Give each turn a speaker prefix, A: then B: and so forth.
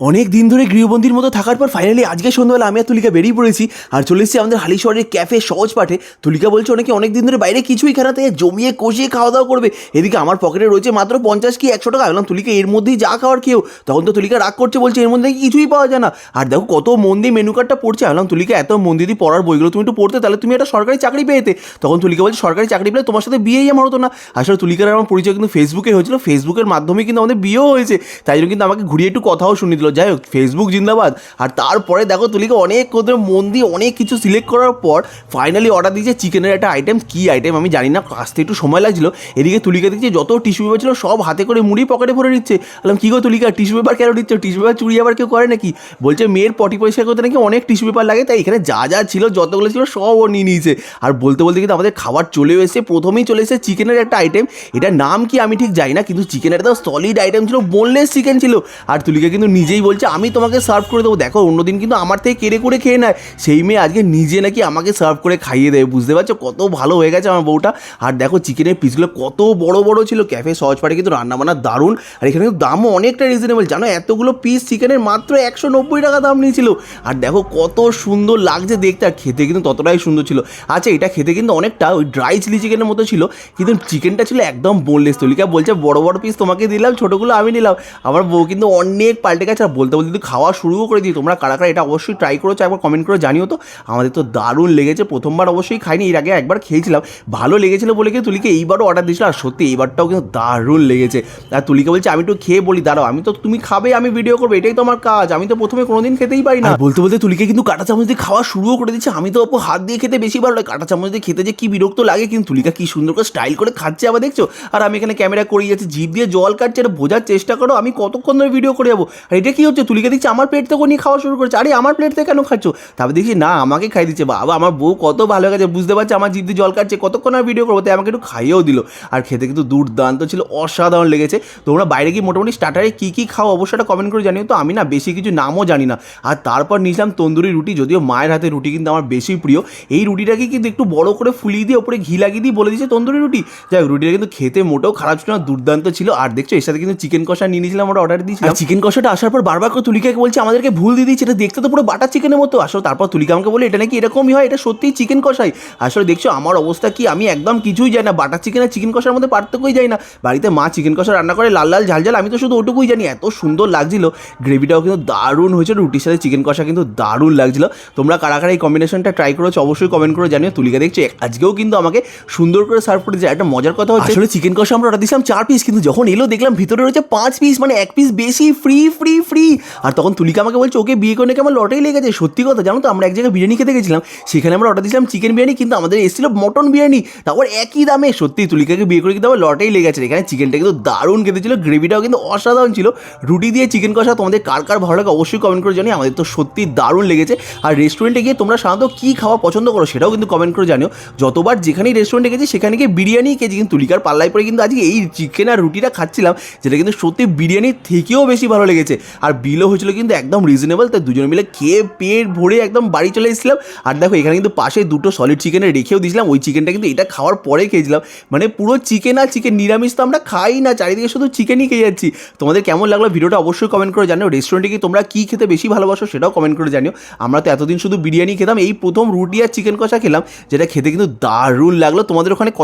A: অনেক দিন ধরে গৃহবন্দীর মতো থাকার পর ফাইনালি আজকে সন্ধ্যাবেলা আমি আর তুলিকা বেরিয়ে পড়েছি আর চলে এসেছি আমাদের হালি শহরের ক্যাফে সহজ পাঠে। তুলিকা বলছে অনেকে অনেক দিন ধরে বাইরে কিছুই খানা থেকে জমিয়ে কষিয়ে খাওয়া দাওয়া করবে। এদিকে আমার পকেটে রয়েছে মাত্র পঞ্চাশ কি একশো টাকা। বললাম, তুলিকা, এর মধ্যেই যা খাওয়ার কেউ তখন তো তুলিকা রাগ করছে, বলছে, এর মধ্যে কিছুই পাওয়া যায় না। আর দেখো কত মন দিয়ে মেনু কার্ডটা পড়ছে। বললাম, তুলিকা, এত মন দিয়ে পড়ার বইগুলো তুমি একটু পড়তে, তাহলে তুমি একটা সরকারি চাকরি পেয়েতে। তখন তুলিকা বলছে, সরকারি চাকরি পেলে তোমার সাথে বিয়েই আমার হতো না। আসলে তুলিকার আমার পরিচয় কিন্তু ফেসবুকে হয়েছিল। ফেসবুকের মাধ্যমে কিন্তু আমাদের বিয়েও হয়েছে। তাই জন্য কিন্তু আমাকে ঘুরিয়ে একটু কথাও শুনিয়ে যাই হোক ফেসবুক জিন্দাবাদ। আর তারপরে দেখো, তুলিকে অনেক ওদের মন দিয়ে অনেক কিছু সিলেক্ট করার পর ফাইনালি অর্ডার দিয়েছে চিকেনের একটা আইটেম কী আইটেম আমি জানি না, আসতে একটু সময় লাগছিল। এদিকে তুলিকা দেখছি যত টিস্যু পেপার ছিল সব হাতে করে মুড়ি পকেটে ভরে নিচ্ছে। বললাম, কী গো তুলিকা টিস্যু পেপার কেন দিচ্ছ? টিস্যু পেপার চুরি আবার কেউ করে নাকি? বলছে, মেয়ের পটি পরিষ্কার করতে নাকি অনেক টিস্যু পেপার লাগে, তাই এখানে যা যা ছিল, যতগুলো ছিল, সব ও নিয়ে নিয়েছে। আর বলতে বলতে কিন্তু আমাদের খাবার চলেও এসেছে। প্রথমেই চলে এসেছে চিকেনের একটা আইটেম এটার নাম কি আমি ঠিক জানি না, কিন্তু চিকেনের একটা সলিড আইটেম ছিল বোনলেস চিকেন ছিল। আর তুলিকা কিন্তু নিজেই বলছে, আমি তোমাকে সার্ভ করে দেবো। দেখো অন্যদিন কিন্তু আমার থেকে কেড়ে করে খেয়ে নেয়। সেই মেয়ে আজকে নিজে নাকি আমাকে সার্ভ করে খাইয়ে দেয় বুঝতে পারছ? কত ভালো হয়ে গেছে আমার বউটা। আর দেখো চিকেনের পিসগুলো কত বড় বড় ছিল। ক্যাফে সহজ পাড়ে কিন্তু রান্নাবান্না দারুণ। আর এখানে কিন্তু দামও অনেকটা রিজনেবল জানো, এতগুলো পিস চিকেনের মাত্র একশো নব্বই টাকা দাম নিয়েছিল। আর দেখো, কত সুন্দর লাগছে দেখতে। আর খেতে কিন্তু ততটাই সুন্দর ছিল। আচ্ছা এটা খেতে কিন্তু অনেকটা ওই ড্রাই চিলি চিকেনের মতো ছিল। কিন্তু চিকেনটা ছিল একদম বোনলেস তলিকা। বলছে, বড় বড় পিস তোমাকে দিলাম, ছোটোগুলো আমি নিলাম। আমার বউ কিন্তু অনেক পাল্টে গেছে। আর বলতে বলতে কিন্তু খাওয়া শুরুও করে দিই তোমরা কারা কারা এটা অবশ্যই ট্রাই করেছ, একবার কমেন্ট করে জানিও তো। আমাদের তো দারুণ লেগেছে, প্রথমবার অবশ্যই খাইনি, এর আগে একবার খেয়েছিলাম। ভালো লেগেছিলো বলে কি তুলিকে এইবারও অর্ডার দিয়েছিল আর সত্যি এইবারটাও কিন্তু দারুণ লেগেছে। আর তুলিকে বলছে, আমি একটু খেয়ে বলি, দাঁড়াও, আমি তো তুমি খাবে, আমি ভিডিও করব, এটাই তো আমার কাজ, আমি তো প্রথমে কোনোদিন খেতেই পারি না। বলতে বলতে তুলিকে কিন্তু কাঁটা চামচ দিয়ে খাওয়া শুরুও করে দিচ্ছে আমি তো অপু হাত দিয়ে খেতে বেশি ভালো লাগে। কাটা চামচ দিয়ে খেতে যে কি বিরক্ত লাগে, কিন্তু তুলিকা কি সুন্দর করে স্টাইল করে খাচ্ছে আবার দেখছ? আর আমি এখানে ক্যামেরা করিয়ে যাচ্ছি, জিভ দিয়ে জল কাটছে, এটা বোঝার চেষ্টা করো, আমি কতক্ষণ ধরে ভিডিও করে যাব? আর এটা কি হচ্ছে? তুলিকে দিচ্ছে আমার প্লেট থেকে নিয়ে খাওয়া শুরু করেছে। আরে, আমার প্লেট থেকে কেন খাচ্ছ? তারপর দেখছি, না, আমাকে খাই দিচ্ছে। বাবা, আমার বউ কত ভালো গেছে, বুঝতে পারছে? আমার জিভ দিয়ে জল কাটছে কতক্ষণ আর ভিডিও করব? তাই আমাকে একটু খাইয়েও দিল। আর খেতে কিন্তু দুর্দান্ত ছিল, অসাধারণ লেগেছে। তোমরা বাইরে গিয়ে মোটামুটি স্টার্টারে কী কী খাও, অবশ্যই একটা কমেন্ট করে জানিও তো। আমি না বেশি কিছু নামও জানি না। আর তারপর নিয়েছিলাম তন্দুরি রুটি, যদিও মায়ের হাতে রুটি কিন্তু আমার বেশি প্রিয়। এই রুটিটাকে কিন্তু একটু বড় করে ফুলিয়ে দিয়ে, ওপরে ঘি লাগিয়ে দিয়ে বলে দিয়েছে তন্দুরি রুটি। যাই হোক, রুটিটা কিন্তু খেতে মোটেও খারাপ ছিল না, দুর্দান্ত ছিল। আর দেখছ, এর সাথে কিন্তু চিকেন কষা নিয়ে নিয়েছিলাম আমরা অর্ডার দিয়েছিলাম। চিকেন কষাটা আসার পর বারবার করে তুলিকাকে বলছে, আমাদেরকে ভুল দিয়ে দিচ্ছে এটা দেখতে তো পুরো বাটার চিকেনের মতো। আসলে তারপর তুলিকা আমাকে বলে এটা নাকি এরকমই হয়? এটা সত্যিই চিকেন কষাই? আসলে দেখছ, আমার অবস্থা কি? আমি একদম কিছুই জানি না। বাটার চিকেন আর চিকেন কষার মধ্যে পার্থক্যই যাই না। বাড়িতে মা চিকেন কষা রান্না করে, লাল লাল, ঝাল ঝাল, আমি তো শুধু ওটুকুই জানি। এত সুন্দর লাগছিল। গ্রেভিটাও কিন্তু দারুণ হয়েছে রুটির সাথে চিকেন কষা কিন্তু দারুণ লাগছিল। তোমরা কারা কারা এই কম্বিনেশনটা ট্রাই করেছ, অবশ্যই কমেন্ট করে জানিও। তুলিকা দেখছ, আজকেও কিন্তু আমাকে সুন্দর করে সার্ভ করে দিয়েছে একটা মজার কথা হচ্ছে, আসলে চিকেন কষা আমরা অর্ডার দিয়েছিলাম চার পিস কিন্তু যখন এলো, দেখলাম ভিতরে রয়েছে পাঁচ পিস মানে এক পিস বেশি ফ্রি ফ্রি ফ্রি আর তখন তুলিকা আমাকে বলছে, ওকে বিয়ে করে আমার লটারি লেগেছে সত্যি কথা, জানো তো? আমরা এক জায়গায় বিরিয়ানি খেতে গেছিলাম, সেখানে আমরা অর্ডার দিয়েছিলাম চিকেন বিরিয়ানি, কিন্তু আমাদের এসেছিল মটন বিরিয়ানি। তারপর একই দামে। সত্যি, তুলিকাকে বিয়ে করে কিন্তু আমার লটারি লেগেছে এখানে চিকেনটা কিন্তু দারুণ খেতে ছিল গ্রেভিটাও কিন্তু অসাধারণ ছিল। রুটি দিয়ে চিকেন কষা তোমাদের কার কার ভালো লাগে অবশ্যই কমেন্ট করে জানি আমাদের তো সত্যি দারুণ লেগেছে। আর রেস্টুরেন্টে গিয়ে তোমরা সাধারণত কী খাওয়া পছন্দ করো সেটাও কিন্তু কমেন্ট করে জানিও। যতবার যেখানেই রেস্টুরেন্টে গেছি, সেখানে গিয়ে বিরিয়ানি খেয়েছি। কিন্তু তুলিকার পাল্লায় পরে কিন্তু আজকে এই চিকেন আর রুটিটা খাচ্ছিলাম, যেটা কিন্তু সত্যি বিরিয়ানির থেকেও বেশি ভালো লেগেছে। আর বিলও হয়েছিল কিন্তু একদম রিজনেবল তাই দুজনে মিলে খেয়ে পেট ভরে একদম বাড়ি চলে এসেছিলাম। আর দেখো, এখানে কিন্তু পাশে দুটো সলিড চিকেনে রেখেও দিয়েছিলাম। ওই চিকেনটা কিন্তু এটা খাওয়ার পরে খেয়েছিলাম। মানে পুরো চিকেন আর চিকেন নিরামিষ তো আমরা খাই না, চারিদিকে শুধু চিকেনই খেয়ে যাচ্ছি। তোমাদের কেমন লাগল ভিডিওটা অবশ্যই কমেন্ট করে জানিও। রেস্টুরেন্টে কি তোমরা কী খেতে বেশি ভালোবাসো সেটাও কমেন্ট করে জানিও। আমরা তো এতদিন শুধু বিরিয়ানি খেতাম। এই প্রথম রুটি আর চিকেন কষা খেলাম, যেটা খেতে কিন্তু দারুণ লাগল। তোমাদের ওখানে